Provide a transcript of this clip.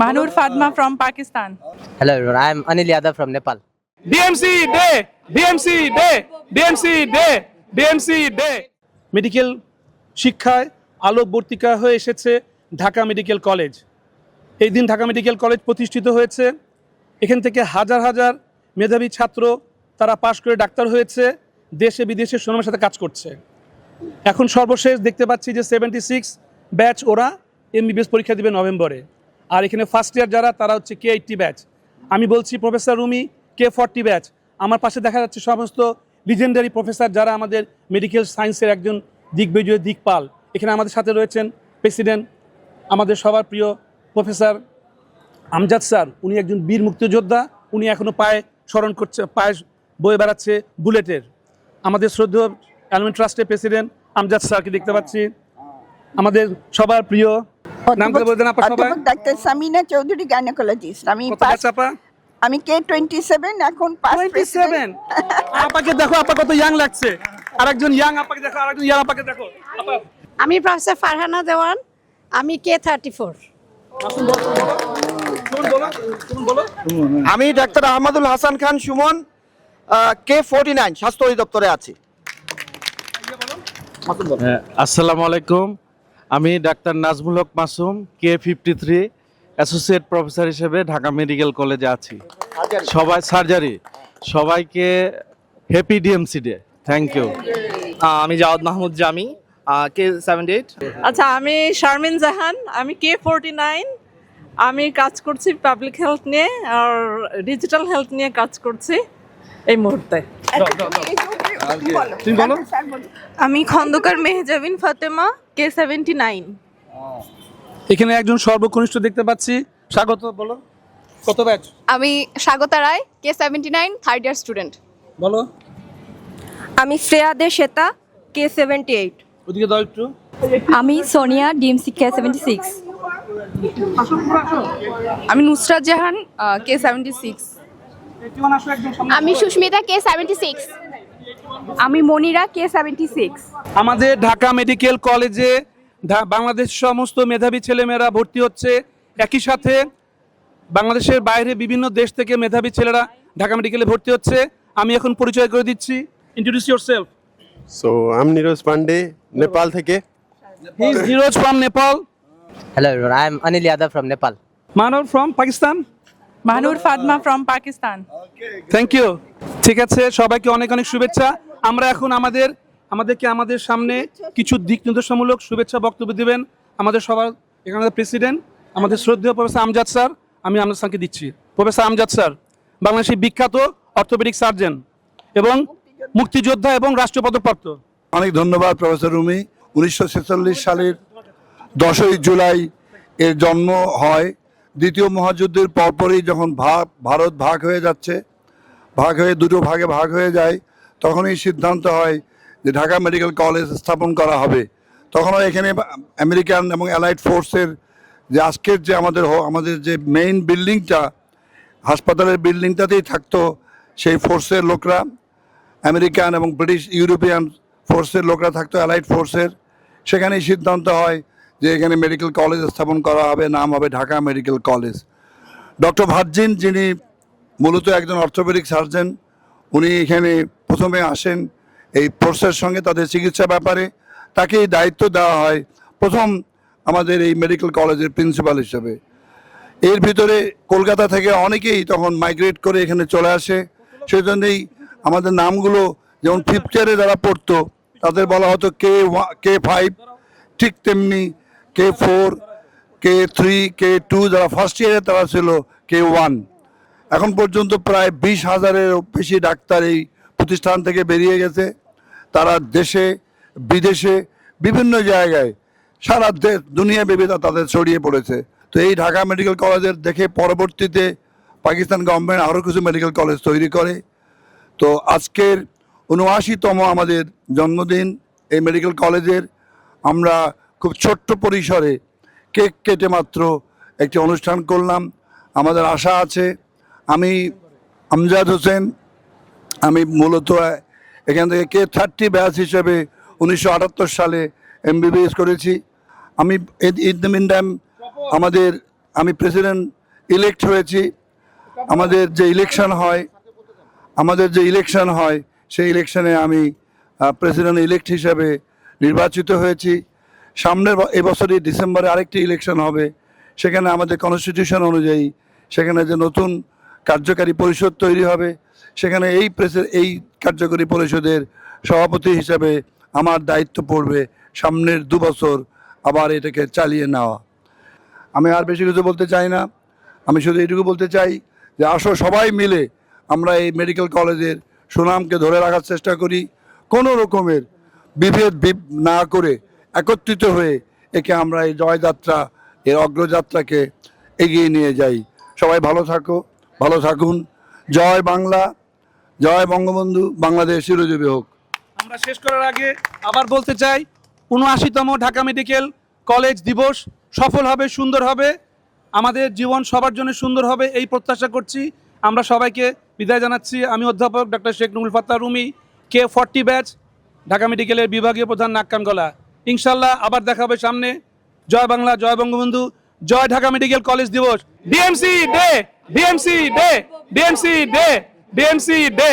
Mahnur Fadma from Pakistan. Hello everyone, I am Anil Yadav from Nepal. DMC day DMC day DMC day DMC day medical শিক্ষায় আলোকবর্তিকা হয়ে এসেছে Dhaka medical college এই দিন Dhaka medical college প্রতিষ্ঠিত হয়েছে। এখান থেকে হাজার হাজার মেধাবী ছাত্র তারা পাশ করে ডাক্তার হয়েছে। দেশে বিদেশে সুনামের সাথে কাজ করছে। এখন সর্বশেষ দেখতে পাচ্ছি যে সেভেন্টি সিক্স ব্যাচ ওরা এমবিবিএস পরীক্ষা দিবে নভেম্বরে। আর এখানে ফার্স্ট ইয়ার যারা, তারা হচ্ছে কে এইটটি ব্যাচ আমি বলছি professor Rumi K forty batch আমার পাশে দেখা যাচ্ছে সমস্ত লিজেন্ডারি প্রফেসর যারা আমাদের মেডিকেল সায়েন্সের একজন দিগ্বিজয় দিকপাল এখানে আমাদের সাথে রয়েছেন প্রেসিডেন্ট আমাদের সবার প্রিয় প্রফেসর আমজাদ স্যার। উনি একজন বীর মুক্তিযোদ্ধা। উনি এখনও পায়ে স্মরণ করছে, পায়ে বয়ে বেড়াচ্ছে বুলেটের। আমাদের শ্রদ্ধেয় অ্যালমেন্ট ট্রাস্টের প্রেসিডেন্ট আমজাদ স্যারকে দেখতে পাচ্ছি। আমাদের সবার প্রিয় নাম করে বলতেন আপা সবাই। ডাক্তার সামিনা চৌধুরী গাইনোকোলজিস্ট আমি পাস আপা? আমি কে টোয়েন্টি সেভেন এখন পাস টোয়েন্টি সেভেন আপাকে দেখো আপা কত ইয়াং লাগছে। আরেকজন ইয়াং আপাকে দেখো আরেকজন ইয়াং আপাকে দেখো। আপা। আমি প্রফেসর ফারহানা দেওয়ান আমি কে থার্টি ফোর আসুন বলো, বলো। সুমন বলো সুমন বলো। আমি doctor Ahmadul Hasan Khan Suman K forty nine স্বাস্থ্য অধিদপ্তরে আছি। হ্যাঁ, আসসালামু আলাইকুম। আমি doctor Nazmul Haque Masum K fifty three associate professor হিসেবে ঢাকা মেডিকেল কলেজে আছি। সবাই সার্জারি সবাইকে happy DMC day thank you আমি Jawad Mahmud Jami K seventy eight আচ্ছা আমি শারমিন জাহান আমি কে ফোরটি নাইন আমি কাজ করছি পাবলিক হেলথ নিয়ে আর ডিজিটাল হেলথ নিয়ে কাজ করছি এই মুহূর্তে। তুমি বলো। আমি Khandaker Mehjabin Fatema K seventy nine এখানে একজন সর্বকনিষ্ঠ দেখতে পাচ্ছি। স্বাগত বলো। কত ব্যাচ? আমি Swagata Roy K seventy nine third year student বলো। আমি Shreya Dey Shweta K seventy eight ওদিকে দাও একটু। আমি Sonia DMC K seventy six আমি Nusrat Jahan K seventy six আমি সুস্মিতা কে সেভেন্টি সিক্স আমি মনিরা কে সেভেন্টি সিক্স আমাদের ঢাকা মেডিকেল কলেজে বাংলাদেশ সমস্ত মেধাবী ছেলেমেয়েরা ভর্তি হচ্ছে। একই সাথে বাংলাদেশের বাইরে বিভিন্ন দেশ থেকে মেধাবী ছেলেরা ঢাকা মেডিকেলে ভর্তি হচ্ছে। আমি এখন পরিচয় করে দিচ্ছি। ইন্ট্রোডিউস ইউর সেলফ সো আমি নিরোজ পান্ডে নেপাল থেকে। He is Niroj from Nepal hello I I am Anil Yadav from Nepal. Manab from Pakistan Mahnur Fadma from Pakistan thank you ঠিক আছে সবাইকে অনেক অনেক শুভেচ্ছা। আমরা এখন আমাদের আমাদেরকে আমাদের সামনে কিছু দিক নির্দেশামূলক শুভেচ্ছা বক্তব্য দিবেন আমাদের সবার এখানে প্রেসিডেন্ট আমাদের শ্রদ্ধেয় প্রফেসর আমজাদ স্যার আমি আমজাদ স্যারকে দিচ্ছি। প্রফেসর আমজাদ স্যার বাংলাদেশের বিখ্যাত অর্থোপেডিক সার্জন এবং মুক্তিযোদ্ধা এবং রাষ্ট্রীয় পদকপ্রাপ্ত। অনেক ধন্যবাদ প্রফেসর রুমি উনিশশো ছেচল্লিশ সালের দশই জুলাই এর জন্ম হয়। দ্বিতীয় মহাযুদ্ধের পরপরই যখন ভাগ, ভারত ভাগ হয়ে যাচ্ছে, ভাগ হয়ে দুটো ভাগে ভাগ হয়ে যায়, তখনই সিদ্ধান্ত হয় যে ঢাকা মেডিকেল কলেজ স্থাপন করা হবে। তখনও এখানে আমেরিকান এবং অ্যালাইড ফোর্সের যে আজকের যে আমাদের আমাদের যে মেইন বিল্ডিংটা, হাসপাতালের বিল্ডিংটাতেই থাকতো সেই ফোর্সের লোকরা। আমেরিকান এবং ব্রিটিশ ইউরোপিয়ান ফোর্সের লোকরা থাকতো, অ্যালাইড ফোর্সের। সেখানেই সিদ্ধান্ত হয় যে এখানে মেডিকেল কলেজ স্থাপন করা হবে, নাম হবে ঢাকা মেডিকেল কলেজ ডক্টর ভার্জিন, যিনি মূলত একজন অর্থোপেডিক সার্জন উনি এখানে প্রথমে আসেন এই ফোর্সের সঙ্গে তাদের চিকিৎসা ব্যাপারে। তাকে এই দায়িত্ব দেওয়া হয় প্রথম আমাদের এই মেডিকেল কলেজের প্রিন্সিপাল হিসেবে। এর ভিতরে কলকাতা থেকে অনেকেই তখন মাইগ্রেট করে এখানে চলে আসে। সেই জন্যেই আমাদের নামগুলো যেমন ফিফথ ইয়ারে যারা পড়তো, তাদের বলা হতো কে ওয়া কে ফাইভ ঠিক তেমনি K four K three K two যারা ফার্স্ট ইয়ারে তারা ছিল কে ওয়ান এখন পর্যন্ত প্রায় বিশ হাজারের বেশি ডাক্তার এই প্রতিষ্ঠান থেকে বেরিয়ে গেছে। তারা দেশে, বিদেশে, বিভিন্ন জায়গায়, সারা দেশ দুনিয়া বিবিধ তাদের ছড়িয়ে পড়েছে। তো এই ঢাকা মেডিকেল কলেজের দেখে পরবর্তীতে পাকিস্তান গভর্নমেন্ট আরও কিছু মেডিকেল কলেজ তৈরি করে। তো আজকের উনআশিতম আমাদের জন্মদিন এই মেডিকেল কলেজের আমরা খুব ছোট্ট পরিসরে কেক কেটে মাত্র একটি অনুষ্ঠান করলাম। আমাদের আশা আছে, আমি আমজাদ হোসেন, আমি মূলত এখান থেকে কে থার্টি ব্যাচ হিসেবে উনিশশো আটাত্তর সালে এমবিবিএস করেছি। আমি ইন দ্য আমাদের, আমি প্রেসিডেন্ট ইলেক্ট হয়েছি। আমাদের যে ইলেকশন হয়, আমাদের যে ইলেকশন হয়, সেই ইলেকশনে আমি প্রেসিডেন্ট ইলেক্ট হিসাবে নির্বাচিত হয়েছি। সামনের এবছরই ডিসেম্বরে আরেকটি ইলেকশন হবে। সেখানে আমাদের কনস্টিটিউশন অনুযায়ী সেখানে যে নতুন কার্যকারী পরিষদ তৈরি হবে, সেখানে এই প্রেসের এই কার্যকরী পরিষদের সভাপতি হিসাবে আমার দায়িত্ব পড়বে সামনের দু বছর আবার এটাকে চালিয়ে নেওয়া। আমি আর বেশি কিছু বলতে চাই না। আমি শুধু এইটুকু বলতে চাই যে আসো সবাই মিলে আমরা এই মেডিকেল কলেজের সুনামকে ধরে রাখার চেষ্টা করি। কোনো রকমের বিভেদ বিভ- না করে একত্রিত হয়ে একে আমরা এই জয়যাত্রা, এর অগ্রযাত্রাকে এগিয়ে নিয়ে যাই। সবাই ভালো থাকো, ভালো থাকুন। জয় বাংলা, জয় বঙ্গবন্ধু, বাংলাদেশ চিরজীবী হোক। আমরা শেষ করার আগে আবার বলতে চাই, উনআশিতম ঢাকা মেডিকেল কলেজ দিবস সফল হবে, সুন্দর হবে। আমাদের জীবন সবার জন্য সুন্দর হবে, এই প্রত্যাশা করছি। আমরা সবাইকে বিদায় জানাচ্ছি। আমি অধ্যাপক doctor Sheikh Nurul Fatta Rumi, K forty batch, Dhaka মেডিকেলের বিভাগীয় প্রধান নাক্কান গলা। ইনশাল্লাহ আবার দেখা হবে সামনে। জয় বাংলা, জয় বঙ্গবন্ধু, জয় ঢাকা মেডিকেল কলেজ দিবস। DMC day DMC day DMC day DMC day.